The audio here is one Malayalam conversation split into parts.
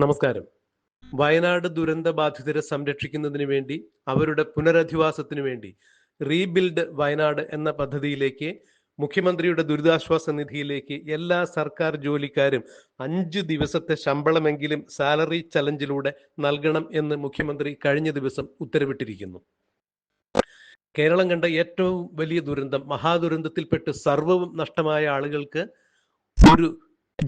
നമസ്കാരം. വയനാട് ദുരന്ത ബാധിതരെ സംരക്ഷിക്കുന്നതിന് വേണ്ടി അവരുടെ പുനരധിവാസത്തിനു വേണ്ടി റീബിൽഡ് വയനാട് എന്ന പദ്ധതിയിലേക്ക് മുഖ്യമന്ത്രിയുടെ ദുരിതാശ്വാസ നിധിയിലേക്ക് എല്ലാ സർക്കാർ ജോലിക്കാരും അഞ്ച് ദിവസത്തെ ശമ്പളമെങ്കിലും സാലറി ചലഞ്ചിലൂടെ നൽകണം എന്ന് മുഖ്യമന്ത്രി കഴിഞ്ഞ ദിവസം ഉത്തരവിട്ടിരിക്കുന്നു. കേരളം കണ്ട ഏറ്റവും വലിയ ദുരന്തം മഹാദുരന്തത്തിൽപ്പെട്ട് സർവവും നഷ്ടമായ ആളുകൾക്ക് ഒരു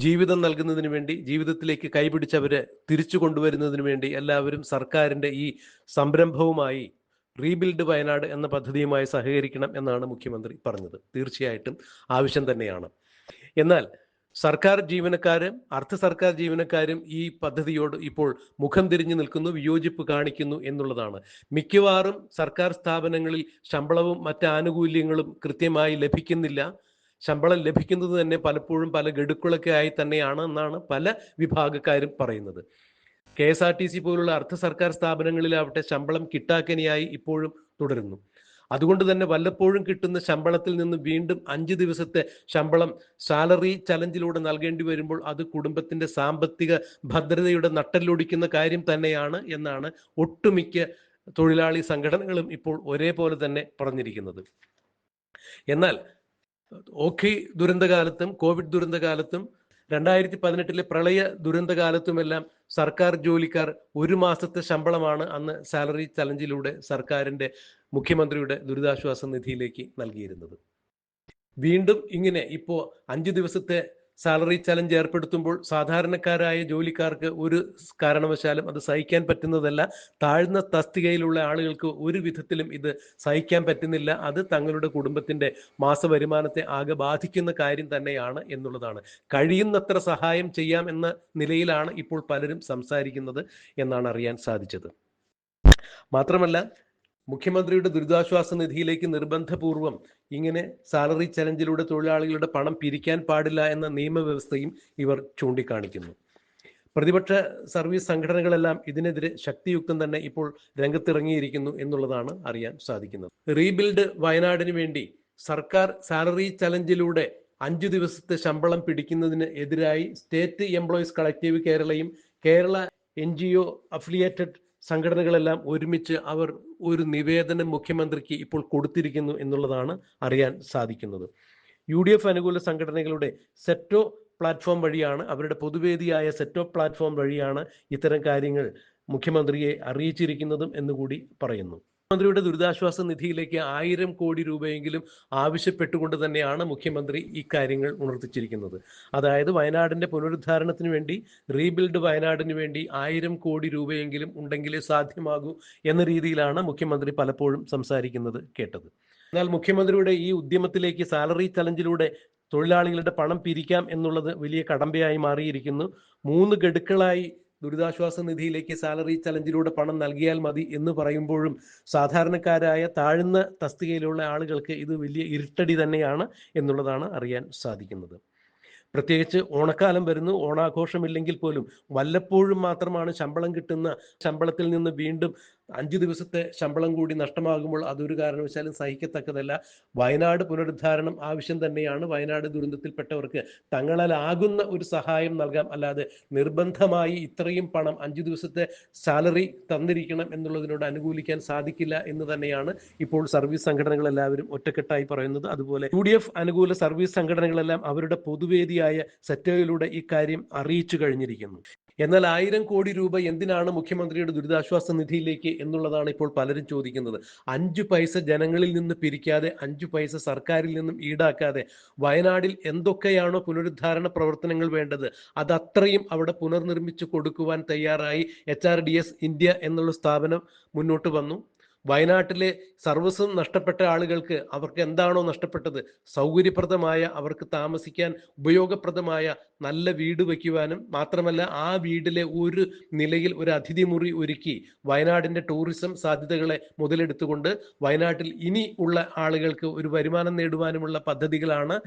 ജീവിതം നൽകുന്നതിന് വേണ്ടി ജീവിതത്തിലേക്ക് കൈപിടിച്ചവരെ തിരിച്ചു കൊണ്ടുവരുന്നതിന് വേണ്ടി എല്ലാവരും സർക്കാരിന്റെ ഈ സംരംഭവുമായി റീബിൽഡ് വയനാട് എന്ന പദ്ധതിയുമായി സഹകരിക്കണം എന്നാണ് മുഖ്യമന്ത്രി പറഞ്ഞത്. തീർച്ചയായിട്ടും ആവശ്യം തന്നെയാണ്. എന്നാൽ സർക്കാർ ജീവനക്കാരും അർദ്ധ സർക്കാർ ജീവനക്കാരും ഈ പദ്ധതിയോട് ഇപ്പോൾ മുഖം തിരിഞ്ഞു നിൽക്കുന്നു വിയോജിപ്പ് കാണിക്കുന്നു എന്നുള്ളതാണ്. മിക്കവാറും സർക്കാർ സ്ഥാപനങ്ങളിൽ ശമ്പളവും മറ്റ് ആനുകൂല്യങ്ങളും കൃത്യമായി ലഭിക്കുന്നില്ല. ശമ്പളം ലഭിക്കുന്നത് തന്നെ പലപ്പോഴും പല ഗഡുക്കളൊക്കെ ആയി തന്നെയാണ് എന്നാണ് പല വിഭാഗക്കാരും പറയുന്നത്. K S R T C പോലുള്ള അർദ്ധ സർക്കാർ സ്ഥാപനങ്ങളിലാവട്ടെ ശമ്പളം കിട്ടാക്കനിയായി ഇപ്പോഴും തുടരുന്നു. അതുകൊണ്ട് തന്നെ വല്ലപ്പോഴും കിട്ടുന്ന ശമ്പളത്തിൽ നിന്ന് വീണ്ടും അഞ്ച് ദിവസത്തെ ശമ്പളം സാലറി ചലഞ്ചിലൂടെ നൽകേണ്ടി വരുമ്പോൾ അത് കുടുംബത്തിന്റെ സാമ്പത്തിക ഭദ്രതയുടെ നട്ടല്ലൊടിക്കുന്ന കാര്യം തന്നെയാണ് എന്നാണ് ഒട്ടുമിക്ക തൊഴിലാളി സംഘടനകളും ഇപ്പോൾ ഒരേപോലെ തന്നെ പറഞ്ഞിരിക്കുന്നത്. എന്നാൽ ഓഖി ദുരന്തകാലത്തും കോവിഡ് ദുരന്തകാലത്തും രണ്ടായിരത്തി പതിനെട്ടിലെ പ്രളയ ദുരന്തകാലത്തുമെല്ലാം സർക്കാർ ജോലിക്കാർ ഒരു മാസത്തെ ശമ്പളമാണ് അന്ന് സാലറി ചലഞ്ചിലൂടെ സർക്കാരിന്റെ മുഖ്യമന്ത്രിയുടെ ദുരിതാശ്വാസ നിധിയിലേക്ക് നൽകിയിരുന്നത്. വീണ്ടും ഇങ്ങനെ ഇപ്പോ അഞ്ചു ദിവസത്തെ സാലറി ചലഞ്ച് ഏർപ്പെടുത്തുമ്പോൾ സാധാരണക്കാരായ ജോലിക്കാർക്ക് ഒരു കാരണവശാലും അത് സഹിക്കാൻ പറ്റുന്നതല്ല. താഴ്ന്ന തസ്തികയിലുള്ള ആളുകൾക്ക് ഒരു വിധത്തിലും ഇത് സഹിക്കാൻ പറ്റുന്നില്ല. അത് തങ്ങളുടെ കുടുംബത്തിന്റെ മാസ വരുമാനത്തെ ആകെ ബാധിക്കുന്ന കാര്യം തന്നെയാണ് എന്നുള്ളതാണ്. കഴിയുന്നത്ര സഹായം ചെയ്യാം എന്ന നിലയിലാണ് ഇപ്പോൾ പലരും സംസാരിക്കുന്നത് എന്നാണ് അറിയാൻ സാധിച്ചത്. മാത്രമല്ല മുഖ്യമന്ത്രിയുടെ ദുരിതാശ്വാസ നിധിയിലേക്ക് നിർബന്ധപൂർവം ഇങ്ങനെ സാലറി ചലഞ്ചിലൂടെ തൊഴിലാളികളുടെ പണം പിരിക്കാൻ പാടില്ല എന്ന നിയമവ്യവസ്ഥയും ഇവർ ചൂണ്ടിക്കാണിക്കുന്നു. പ്രതിപക്ഷ സർവീസ് സംഘടനകളെല്ലാം ഇതിനെതിരെ ശക്തിയുക്തം തന്നെ ഇപ്പോൾ രംഗത്തിറങ്ങിയിരിക്കുന്നു എന്നുള്ളതാണ് അറിയാൻ സാധിക്കുന്നത്. റീബിൽഡ് വയനാടിന് വേണ്ടി സർക്കാർ സാലറി ചലഞ്ചിലൂടെ അഞ്ചു ദിവസത്തെ ശമ്പളം പിടിക്കുന്നതിന് എതിരായി state employees collective കേരളയും Kerala N G O affiliated സംഘടനകളെല്ലാം ഒരുമിച്ച് അവർ ഒരു നിവേദനം മുഖ്യമന്ത്രിക്ക് ഇപ്പോൾ കൊടുത്തിരിക്കുന്നു എന്നുള്ളതാണ് അറിയാൻ സാധിക്കുന്നത്. യു ഡി എഫ് അനുകൂല സംഘടനകളുടെ സെറ്റോ പ്ലാറ്റ്ഫോം വഴിയാണ് അവരുടെ പൊതുവേദിയായ സെറ്റോ പ്ലാറ്റ്ഫോം വഴിയാണ് ഇത്തരം കാര്യങ്ങൾ മുഖ്യമന്ത്രിയെ അറിയിച്ചിരിക്കുന്നതും എന്നുകൂടി പറയുന്നു. മുഖ്യമന്ത്രിയുടെ ദുരിതാശ്വാസ നിധിയിലേക്ക് ആയിരം കോടി രൂപയെങ്കിലും ആവശ്യപ്പെട്ടുകൊണ്ട് തന്നെയാണ് മുഖ്യമന്ത്രി ഇക്കാര്യങ്ങൾ ഉണർത്തിച്ചിരിക്കുന്നത്. അതായത് വയനാടിന്റെ പുനരുദ്ധാരണത്തിന് വേണ്ടി റീബിൽഡ് വയനാടിന് വേണ്ടി ആയിരം കോടി രൂപയെങ്കിലും ഉണ്ടെങ്കിലേ സാധ്യമാകൂ എന്ന രീതിയിലാണ് മുഖ്യമന്ത്രി പലപ്പോഴും സംസാരിക്കുന്നത് കേട്ടത്. എന്നാൽ മുഖ്യമന്ത്രിയുടെ ഈ ഉദ്യമത്തിലേക്ക് സാലറി ചലഞ്ചിലൂടെ തൊഴിലാളികളുടെ പണം പിരിക്കാം എന്നുള്ളത് വലിയ കടമ്പയായി മാറിയിരിക്കുന്നു. മൂന്ന് ഗഡുക്കളായി ദുരിതാശ്വാസ നിധിയിലേക്ക് സാലറി ചലഞ്ചിലൂടെ പണം നൽകിയാൽ മതി എന്ന് പറയുമ്പോഴും സാധാരണക്കാരായ താഴ്ന്ന തസ്തികയിലുള്ള ആളുകൾക്ക് ഇത് വലിയ ഇരുട്ടടി തന്നെയാണ് എന്നുള്ളതാണ് അറിയാൻ സാധിക്കുന്നത്. പ്രത്യേകിച്ച് ഓണക്കാലം വരുന്നു ഓണാഘോഷമില്ലെങ്കിൽ പോലും വല്ലപ്പോഴും മാത്രമാണ് ശമ്പളം കിട്ടുന്ന ശമ്പളത്തിൽ നിന്ന് വീണ്ടും അഞ്ചു ദിവസത്തെ ശമ്പളം കൂടി നഷ്ടമാകുമ്പോൾ അതൊരു കാരണവശാലും സഹിക്കത്തക്കതല്ല. വയനാട് പുനരുദ്ധാരണം ആവശ്യം തന്നെയാണ്. വയനാട് ദുരന്തത്തിൽപ്പെട്ടവർക്ക് തങ്ങളാലാകുന്ന ഒരു സഹായം നൽകാം. അല്ലാതെ നിർബന്ധമായി ഇത്രയും പണം അഞ്ചു ദിവസത്തെ സാലറി തന്നിരിക്കണം എന്നുള്ളതിനോട് അനുകൂലിക്കാൻ സാധിക്കില്ല എന്ന് തന്നെയാണ് ഇപ്പോൾ സർവീസ് സംഘടനകൾ എല്ലാവരും ഒറ്റക്കെട്ടായി പറയുന്നത്. അതുപോലെ യു ഡി എഫ് അനുകൂല സർവീസ് സംഘടനകളെല്ലാം അവരുടെ പൊതുവേദിയായ സെറ്റോയിലൂടെ ഇക്കാര്യം അറിയിച്ചു കഴിഞ്ഞിരിക്കുന്നു. എന്നാൽ ആയിരം കോടി രൂപ എന്തിനാണ് മുഖ്യമന്ത്രിയുടെ ദുരിതാശ്വാസ നിധിയിലേക്ക് എന്നുള്ളതാണ് ഇപ്പോൾ പലരും ചോദിക്കുന്നത്. അഞ്ചു പൈസ ജനങ്ങളിൽ നിന്ന് പിരിക്കാതെ അഞ്ചു പൈസ സർക്കാരിൽ നിന്നും ഈടാക്കാതെ വയനാടിൽ എന്തൊക്കെയാണോ പുനരുദ്ധാരണ പ്രവർത്തനങ്ങൾ വേണ്ടത് അതത്രയും അവിടെ പുനർനിർമ്മിച്ചു കൊടുക്കുവാൻ തയ്യാറായി എച്ച് ഇന്ത്യ എന്നുള്ള സ്ഥാപനം മുന്നോട്ട് വന്നു. വയനാട്ടിലെ സർവസ്വം നഷ്ടപ്പെട്ട ആളുകൾക്ക് അവർക്ക് എന്താണോ നഷ്ടപ്പെട്ടത്? സൗകര്യപ്രദമായ അവർക്ക് താമസിക്കാൻ ഉപയോഗപ്രദമായ നല്ല വീട് വയ്ക്കുവാനും മാത്രമല്ല ആ വീടിലെ ഒരു നിലയിൽ ഒരു അതിഥി മുറി ഒരുക്കി വയനാടിന്റെ ടൂറിസം സാധ്യതകളെ മുതലെടുത്തുകൊണ്ട് വയനാട്ടിൽ ഇനി ഉള്ള ആളുകൾക്ക് ഒരു വരുമാനം നേടുവാനുമുള്ള പദ്ധതികളാണ്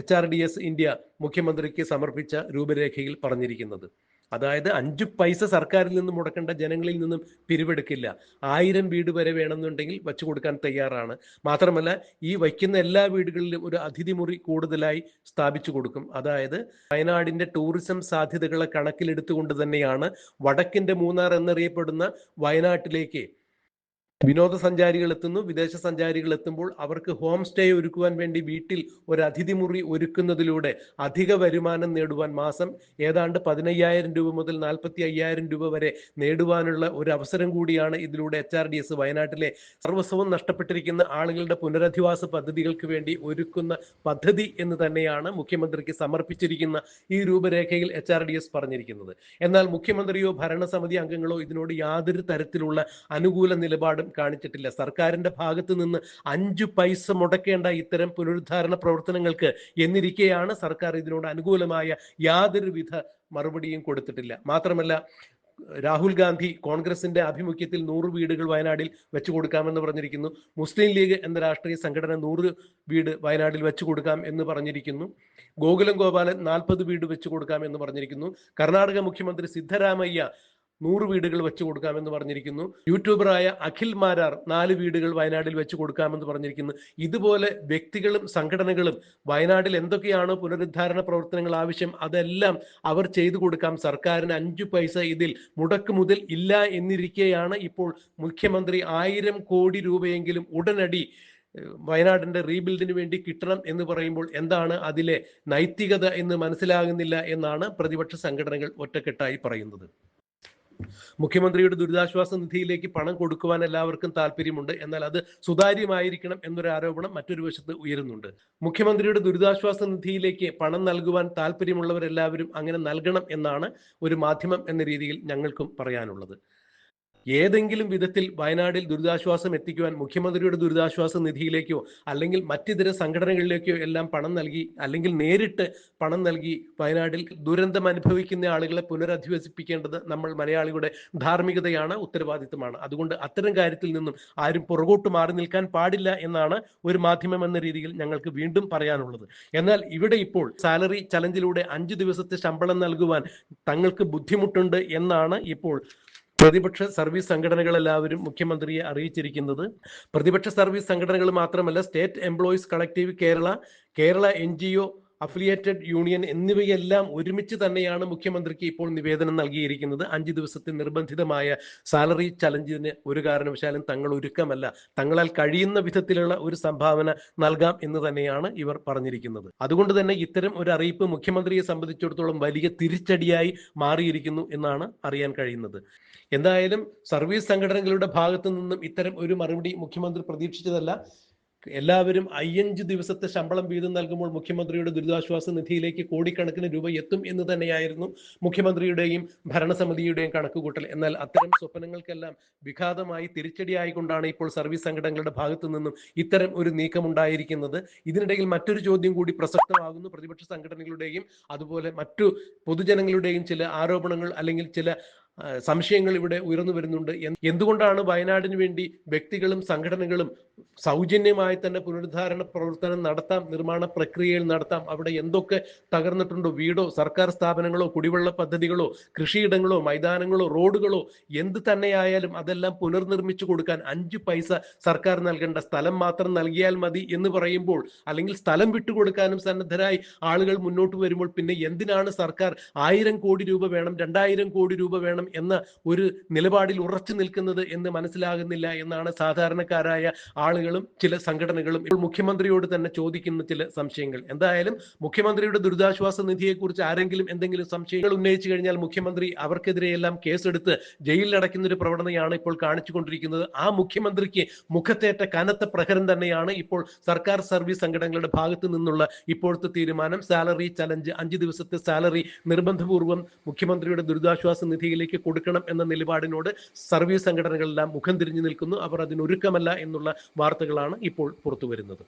H R D S India മുഖ്യമന്ത്രിക്ക് സമർപ്പിച്ച രൂപരേഖയിൽ പറഞ്ഞിരിക്കുന്നത്. അതായത് അഞ്ചു പൈസ സർക്കാരിൽ നിന്നും മുടക്കേണ്ട ജനങ്ങളിൽ നിന്നും പിരിവെടുക്കില്ല. ആയിരം വീട് വരെ വേണമെന്നുണ്ടെങ്കിൽ വച്ചു കൊടുക്കാൻ തയ്യാറാണ്. മാത്രമല്ല ഈ വയ്ക്കുന്ന എല്ലാ വീടുകളിലും ഒരു അതിഥി മുറി കൂടുതലായി സ്ഥാപിച്ചു കൊടുക്കും. അതായത് വയനാടിന്റെ ടൂറിസം സാധ്യതകളെ കണക്കിലെടുത്തുകൊണ്ട് തന്നെയാണ് വടക്കിന്റെ മൂന്നാർ എന്നറിയപ്പെടുന്ന വയനാട്ടിലേക്ക് വിനോദസഞ്ചാരികൾ എത്തുന്നു വിദേശ സഞ്ചാരികൾ എത്തുമ്പോൾ അവർക്ക് ഹോം സ്റ്റേ ഒരുക്കുവാൻ വേണ്ടി വീട്ടിൽ ഒരു അതിഥി മുറി ഒരുക്കുന്നതിലൂടെ അധിക വരുമാനം നേടുവാൻ മാസം ഏതാണ്ട് പതിനയ്യായിരം രൂപ മുതൽ നാൽപ്പത്തി അയ്യായിരം രൂപ വരെ നേടുവാനുള്ള ഒരു അവസരം കൂടിയാണ് ഇതിലൂടെ എച്ച് ആർ ഡി എസ് വയനാട്ടിലെ സർവസ്വവും നഷ്ടപ്പെട്ടിരിക്കുന്ന ആളുകളുടെ പുനരധിവാസ പദ്ധതികൾക്ക് വേണ്ടി ഒരുക്കുന്ന പദ്ധതി എന്ന് തന്നെയാണ് മുഖ്യമന്ത്രിക്ക് സമർപ്പിച്ചിരിക്കുന്ന ഈ രൂപരേഖയിൽ എച്ച് ആർ ഡി എസ് പറഞ്ഞിരിക്കുന്നത്. എന്നാൽ മുഖ്യമന്ത്രിയോ ഭരണസമിതി അംഗങ്ങളോ ഇതിനോട് യാതൊരു തരത്തിലുള്ള അനുകൂല നിലപാടും കാണിച്ചിട്ടില്ല. സർക്കാരിന്റെ ഭാഗത്ത് നിന്ന് അഞ്ചു പൈസ മുടക്കേണ്ട ഇത്തരം പുനരുദ്ധാരണ പ്രവർത്തനങ്ങൾക്ക് എന്നിരിക്കെയാണ് സർക്കാർ ഇതിനോട് അനുകൂലമായ യാതൊരുവിധ മറുപടിയും കൊടുത്തിട്ടില്ല. മാത്രമല്ല രാഹുൽ ഗാന്ധി കോൺഗ്രസിന്റെ ആഭിമുഖ്യത്തിൽ നൂറ് വീടുകൾ വയനാടിൽ വെച്ചു കൊടുക്കാമെന്ന് പറഞ്ഞിരിക്കുന്നു. മുസ്ലിം ലീഗ് എന്ന രാഷ്ട്രീയ സംഘടന നൂറ് വീട് വയനാടിൽ വെച്ചു കൊടുക്കാം എന്ന് പറഞ്ഞിരിക്കുന്നു. ഗോകുലം ഗോപാലൻ നാൽപ്പത് വീട് വെച്ചു കൊടുക്കാം എന്ന് പറഞ്ഞിരിക്കുന്നു. കർണാടക മുഖ്യമന്ത്രി സിദ്ധരാമയ്യ നൂറ് വീടുകൾ വെച്ചു കൊടുക്കാമെന്ന് പറഞ്ഞിരിക്കുന്നു. യൂട്യൂബറായ അഖിൽ മാരാർ നാല് വീടുകൾ വയനാട്ടിൽ വെച്ചു കൊടുക്കാമെന്ന് പറഞ്ഞിരിക്കുന്നു. ഇതുപോലെ വ്യക്തികളും സംഘടനകളും വയനാട്ടിൽ എന്തൊക്കെയാണ് പുനരുദ്ധാരണ പ്രവർത്തനങ്ങൾ ആവശ്യം അതെല്ലാം അവർ ചെയ്തു കൊടുക്കാം. സർക്കാരിന് അഞ്ചു പൈസ ഇതിൽ മുടക്ക് മുതൽ ഇല്ല എന്നിരിക്കെയാണ് ഇപ്പോൾ മുഖ്യമന്ത്രി ആയിരം കോടി രൂപയെങ്കിലും ഉടനടി വയനാടിന്റെ റീബിൽഡിന് വേണ്ടി കിട്ടണം എന്ന് പറയുമ്പോൾ എന്താണ് അതിലെ നൈതികത എന്ന് മനസ്സിലാകുന്നില്ല എന്നാണ് പ്രതിപക്ഷ സംഘടനകൾ ഒറ്റക്കെട്ടായി പറയുന്നത്. മുഖ്യമന്ത്രിയുടെ ദുരിതാശ്വാസ നിധിയിലേക്ക് പണം കൊടുക്കുവാൻ എല്ലാവർക്കും താല്പര്യമുണ്ട്. എന്നാൽ അത് സുതാര്യമായിരിക്കണം എന്നൊരു ആരോപണം മറ്റൊരു വശത്ത് ഉയരുന്നുണ്ട്. മുഖ്യമന്ത്രിയുടെ ദുരിതാശ്വാസ നിധിയിലേക്ക് പണം നൽകുവാൻ താല്പര്യമുള്ളവരെല്ലാവരും അങ്ങനെ നൽകണം എന്നാണ് ഒരു മാധ്യമം എന്ന രീതിയിൽ ഞങ്ങൾക്കും പറയാനുള്ളത്. ഏതെങ്കിലും വിധത്തിൽ വയനാടിൽ ദുരിതാശ്വാസം എത്തിക്കുവാൻ മുഖ്യമന്ത്രിയുടെ ദുരിതാശ്വാസ നിധിയിലേക്കോ അല്ലെങ്കിൽ മറ്റിതര സംഘടനകളിലേക്കോ എല്ലാം പണം നൽകി അല്ലെങ്കിൽ നേരിട്ട് പണം നൽകി വയനാടിൽ ദുരന്തം അനുഭവിക്കുന്ന ആളുകളെ പുനരധിവസിപ്പിക്കേണ്ടത് നമ്മൾ മലയാളികളുടെ ധാർമ്മികതയാണ് ഉത്തരവാദിത്തമാണ് അതുകൊണ്ട് അത്തരം കാര്യത്തിൽ നിന്നും ആരും പുറകോട്ട് മാറി നിൽക്കാൻ പാടില്ല എന്നാണ് ഒരു മാധ്യമം എന്ന രീതിയിൽ ഞങ്ങൾക്ക് വീണ്ടും പറയാനുള്ളത്. എന്നാൽ ഇവിടെ ഇപ്പോൾ സാലറി ചലഞ്ചിലൂടെ അഞ്ചു ദിവസത്തെ ശമ്പളം നൽകുവാൻ തങ്ങൾക്ക് ബുദ്ധിമുട്ടുണ്ട് എന്നാണ് ഇപ്പോൾ പ്രതിപക്ഷ സർവീസ് സംഘടനകളെല്ലാവരും മുഖ്യമന്ത്രിയെ അറിയിച്ചിരിക്കുന്നത് പ്രതിപക്ഷ സർവീസ് സംഘടനകൾ മാത്രമല്ല state employees collective Kerala Kerala N G O affiliated union എന്നിവയെല്ലാം ഒരുമിച്ച് തന്നെയാണ് മുഖ്യമന്ത്രിക്ക് ഇപ്പോൾ നിവേദനം നൽകിയിരിക്കുന്നത്. അഞ്ച് ദിവസത്തെ നിർബന്ധിതമായ സാലറി ചലഞ്ചിന് ഒരു കാരണവശാലും തങ്ങൾ ഒരുക്കമല്ല. തങ്ങളാൽ കഴിയുന്ന വിധത്തിലുള്ള ഒരു സംഭാവന നൽകാം എന്ന് തന്നെയാണ് ഇവർ പറഞ്ഞിരിക്കുന്നത്. അതുകൊണ്ട് തന്നെ ഇത്തരം ഒരു അറിയിപ്പ് മുഖ്യമന്ത്രിയെ സംബന്ധിച്ചിടത്തോളം വലിയ തിരിച്ചടിയായി മാറിയിരിക്കുന്നു എന്നാണ് അറിയാൻ കഴിയുന്നത്. എന്തായാലും സർവീസ് സംഘടനകളുടെ ഭാഗത്തു നിന്നും ഇത്തരം ഒരു മറുപടി മുഖ്യമന്ത്രി പ്രതീക്ഷിച്ചതല്ല. എല്ലാവരും അയ്യഞ്ച് ദിവസത്തെ ശമ്പളം വീതം നൽകുമ്പോൾ മുഖ്യമന്ത്രിയുടെ ദുരിതാശ്വാസ നിധിയിലേക്ക് കോടിക്കണക്കിന് രൂപ എത്തും എന്ന് തന്നെയായിരുന്നു മുഖ്യമന്ത്രിയുടെയും ഭരണസമിതിയുടെയും കണക്കുകൂട്ടൽ. എന്നാൽ അത്തരം സ്വപ്നങ്ങൾക്കെല്ലാം വിഘാതമായി തിരിച്ചടിയായിക്കൊണ്ടാണ് ഇപ്പോൾ സർവീസ് സംഘടനകളുടെ ഭാഗത്തു നിന്നും ഇത്തരം ഒരു നീക്കമുണ്ടായിരിക്കുന്നത്. ഇതിനിടയിൽ മറ്റൊരു ചോദ്യം കൂടി പ്രസക്തമാകുന്നു. പ്രതിപക്ഷ സംഘടനകളുടെയും അതുപോലെ മറ്റു പൊതുജനങ്ങളുടെയും ചില ആരോപണങ്ങൾ അല്ലെങ്കിൽ ചില സംശയങ്ങൾ ഇവിടെ ഉയർന്നു വരുന്നുണ്ട്. എന്ത് എന്തുകൊണ്ടാണ് വയനാടിന് വേണ്ടി വ്യക്തികളും സംഘടനകളും സൗജന്യമായി തന്നെ പുനരുദ്ധാരണ പ്രവർത്തനം നടത്താം നിർമ്മാണ പ്രക്രിയയിൽ നടത്താം? അവിടെ എന്തൊക്കെ തകർന്നിട്ടുണ്ടോ? വീടോ സർക്കാർ സ്ഥാപനങ്ങളോ കുടിവെള്ള പദ്ധതികളോ കൃഷിയിടങ്ങളോ മൈതാനങ്ങളോ റോഡുകളോ? എന്ത് തന്നെയായാലും അതെല്ലാം പുനർനിർമ്മിച്ചു കൊടുക്കാൻ അഞ്ച് പൈസ സർക്കാർ നൽകേണ്ട സ്ഥലം മാത്രം നൽകിയാൽ മതി എന്ന് പറയുമ്പോൾ അല്ലെങ്കിൽ സ്ഥലം വിട്ടുകൊടുക്കാനും സന്നദ്ധരായി ആളുകൾ മുന്നോട്ട് വരുമ്പോൾ പിന്നെ എന്തിനാണ് സർക്കാർ ആയിരം കോടി രൂപ വേണം രണ്ടായിരം കോടി രൂപ വേണം എന്ന ഒരു നിലപാടിൽ ഉറച്ചു നിൽക്കുന്നത് എന്ന് മനസ്സിലാകുന്നില്ല എന്നാണ് സാധാരണക്കാരായ ആളുകളും ചില സംഘടനകളും ഇപ്പോൾ മുഖ്യമന്ത്രിയോട് തന്നെ ചോദിക്കുന്ന ചില സംശയങ്ങൾ. എന്തായാലും മുഖ്യമന്ത്രിയുടെ ദുരിതാശ്വാസ നിധിയെക്കുറിച്ച് ആരെങ്കിലും എന്തെങ്കിലും സംശയങ്ങൾ ഉന്നയിച്ചു കഴിഞ്ഞാൽ മുഖ്യമന്ത്രി അവർക്കെതിരെയെല്ലാം കേസെടുത്ത് ജയിലിൽ അടയ്ക്കുന്ന ഒരു പ്രവണതയാണ് ഇപ്പോൾ കാണിച്ചുകൊണ്ടിരിക്കുന്നത്. ആ മുഖ്യമന്ത്രിക്ക് മുഖത്തേറ്റ കനത്ത പ്രഹരം തന്നെയാണ് ഇപ്പോൾ സർക്കാർ സർവീസ് സംഘടനകളുടെ ഭാഗത്തു നിന്നുള്ള ഇപ്പോഴത്തെ തീരുമാനം. സാലറി ചലഞ്ച് അഞ്ച് ദിവസത്തെ സാലറി നിർബന്ധപൂർവം മുഖ്യമന്ത്രിയുടെ ദുരിതാശ്വാസ നിധിയിലേക്ക് കൊടുക്കണം എന്ന നിലപാടിനോട് സർവീസ് സംഘടനകളെല്ലാം മുഖം തിരിഞ്ഞു നിൽക്കുന്നു. അവർ അതിനൊരുക്കമല്ല എന്നുള്ള വാർത്തകളാണ് ഇപ്പോൾ പുറത്തു വരുന്നത്